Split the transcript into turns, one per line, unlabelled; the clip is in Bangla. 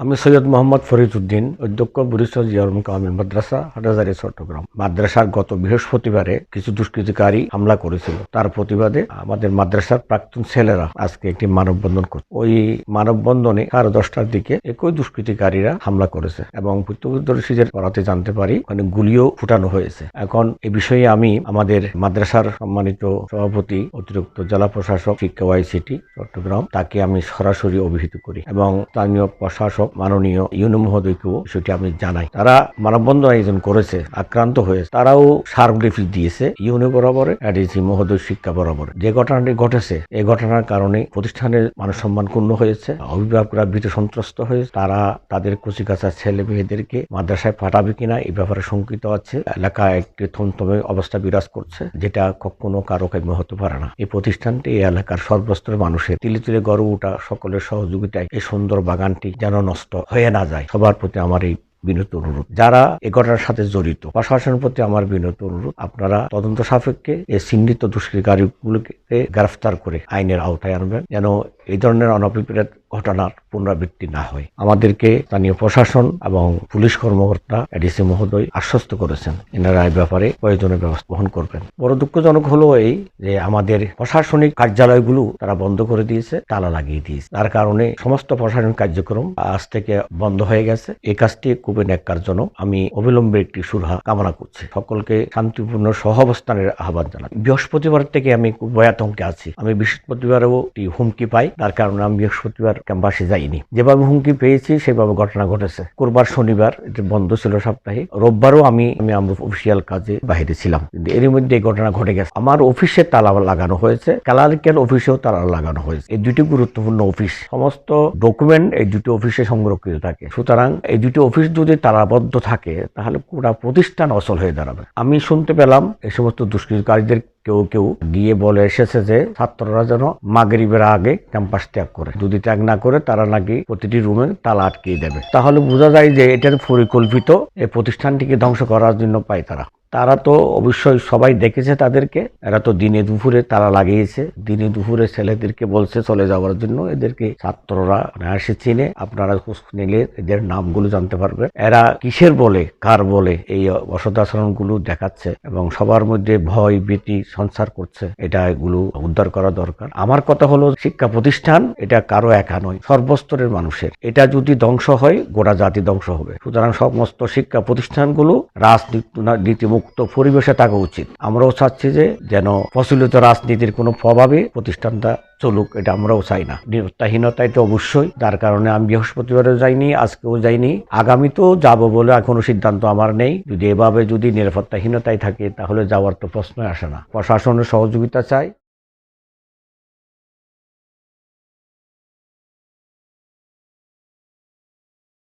আমি সৈয়দ মোহাম্মদ ফরিদ উদ্দিন অধ্যক্ষ বরিশাল জিয়ারুম কামিল মাদ্রাসা হাটাজারি চট্টগ্রাম। মাদ্রাসার গত বৃহস্পতিবারে কিছু দুষ্কৃতিকারী হামলা করেছিল। তার প্রতিবাদে আমাদের মাদ্রাসার প্রাক্তন ছেলেরা আজকে একটি মানববন্ধন করে ওই মানববন্ধনে সাড়ে দশটার দিকে একই দুষ্কৃতিকারীরা হামলা করেছে এবং প্রত্যক্ষদর্শীদের পড়াতে জানতে পারি ওখানে গুলিও ফুটানো হয়েছে। এখন এ বিষয়ে আমি আমাদের মাদ্রাসার সম্মানিত সভাপতি, অতিরিক্ত জেলা প্রশাসক, শিক্ষা ওয়াইসিটি চট্টগ্রাম, তাকে আমি সরাসরি অভিহিত করি এবং স্থানীয় প্রশাসক মাননীয় ইউনো মহোদয়কেও সেটি আমি জানাই। তারা মানববন্ধন আয়োজন করেছে, আক্রান্ত হয়েছে। তারাও স্মারকলিপি দিয়েছে ইউনো বরাবরে এডিসি মহোদয় শিক্ষা বরাবর। যে ঘটনাটি ঘটেছে এই ঘটনার কারণে প্রতিষ্ঠানের মানসম্মান ক্ষুণ্ণ হয়েছে, অভিভাবকরা ভীত সন্ত্রস্ত হয়েছে, তারা তাদের কচিকাচা ছেলে মেয়েদেরকে মাদ্রাসায় পাঠাবে কিনা এই ব্যাপারে শঙ্কিত আছে। এলাকা একটি থমথমে অবস্থা বিরাজ করছে, যেটা কখনো কারও কাম্য হতে পারে না। এই প্রতিষ্ঠানটি এই এলাকার সর্বস্তরের মানুষের তিলে তিলে গড়ে ওঠা সকলের সহযোগিতায় এই সুন্দর বাগানটি যেন নষ্ট হয়ে না যায়। সবার প্রতি আমার এই বিনত অনুরোধ। যারা এ ঘটনার সাথে জড়িত, প্রশাসনের প্রতি আমার বিনত অনুরোধ, আপনারা তদন্ত সাপেক্ষে এই চিহ্নিত দুষ্কৃতিকারীগুলোকে গ্রেফতার করে আইনের আওতায় আনবেন। যেন এই ধরনের অনভিপ্রেত ঘটনার পুনরাবৃত্তি না হয়। আমাদেরকে স্থানীয় প্রশাসন এবং পুলিশ কর্মকর্তা এডিসি মহোদয় আশ্বস্ত করেছেন। এনারা এই ব্যাপারে প্রয়োজনীয় ব্যবস্থা গ্রহণ করবেন। বড় দুঃখজনক হলো এই যে আমাদের প্রশাসনিক কার্যালয়গুলো তারা বন্ধ করে দিয়েছে, তালা লাগিয়ে দিয়েছে। তার কারণে সমস্ত প্রশাসনিক কার্যক্রম আজ থেকে বন্ধ হয়ে গেছে। এই কাজটি খুবই ন্যাক্কারজনক। আমি অবিলম্বে একটি সুরাহা কামনা করছি। সকলকে শান্তিপূর্ণ সহাবস্থানের আহ্বান জানাই বৃহস্পতিবার থেকে আমি খুব ভয়াতঙ্কে আছি। আমি বৃহস্পতিবারেও একটি হুমকি পাই। তার কারণে আমি বৃহস্পতিবার ক্যাম্পাসে যাইনি। যেভাবে হুমকি পেয়েছি, সেভাবে ঘটনা ঘটেছে। কোরবার শনিবার, এটা বন্ধ ছিল সাপ্তাহিক। রোববারও আমি আমি আমার অফিসিয়াল কাজে বাইরে ছিলাম। কিন্তু এর মধ্যে এই ঘটনা ঘটে গেছে। আমার অফিসে তালা লাগানো হয়েছে। ক্লারিক্যাল অফিসেও তালা লাগানো হয়েছে। এই দুটি গুরুত্বপূর্ণ অফিস সমস্ত ডকুমেন্ট এই দুটি অফিসে সংরক্ষিত থাকে। সুতরাং এই দুটি অফিস যদি তালাবদ্ধ থাকে, তাহলে পুরা প্রতিষ্ঠান অচল হয়ে দাঁড়াবে। আমি শুনতে পেলাম, এই সমস্ত দুষ্কৃতকারীদের কেউ কেউ গিয়ে বলে এসেছে যে ছাত্ররা যেন মাগরিবের আগে ক্যাম্পাস ত্যাগ করে। যদি ত্যাগ না করে, তারা নাকি প্রতিটি রুমে তালা আটকিয়ে দেবে। তাহলে বোঝা যায় যে এটার পরিকল্পিত এই প্রতিষ্ঠানটিকে ধ্বংস করার জন্য পায় তারা। তারা তো অবশ্যই সবাই দেখেছে তাদেরকে। এরা তো দিনে দুপুরে তারা লাগিয়েছে। দিনে দুপুরে ছেলেদেরকে বলছে চলে যাওয়ার জন্য। এদেরকে ছাত্ররা অনায়াসে চিনে আপনারা খোঁজ নিলে এদের নামগুলো জানতে পারবে এরা কিসের বলে, কার বলে এই অসৎ আচরণগুলো দেখাচ্ছে এবং সবার মধ্যে ভয়, ভীতি সঞ্চার করছে। এটা এগুলো উদ্ধার করা দরকার। আমার কথা হলো, শিক্ষা প্রতিষ্ঠান এটা কারও একা নয়, সর্বস্তরের মানুষের। এটা যদি ধ্বংস হয়, গোটা জাতি ধ্বংস হবে। সুতরাং সমস্ত শিক্ষা প্রতিষ্ঠানগুলো রাজনীতি মুক্ত পরিবেশে থাকা উচিত। আমরাও চাচ্ছি যে যেন প্রচলিত রাজনীতির কোনো প্রভাবে প্রতিষ্ঠানটা চলুক, এটা আমরাও চাই না। নিরত্তাহীনতা এটা অবশ্যই। তার কারণে আমি বৃহস্পতিবারও যাইনি, আজকেও যাইনি। আগামীতেও যাব বলে এখনও সিদ্ধান্ত আমার নেই। যদি এভাবে যদি নিরাপত্তাহীনতায় থাকে, তাহলে যাওয়ার তো প্রশ্নই আসে না। প্রশাসনের সহযোগিতা চাই।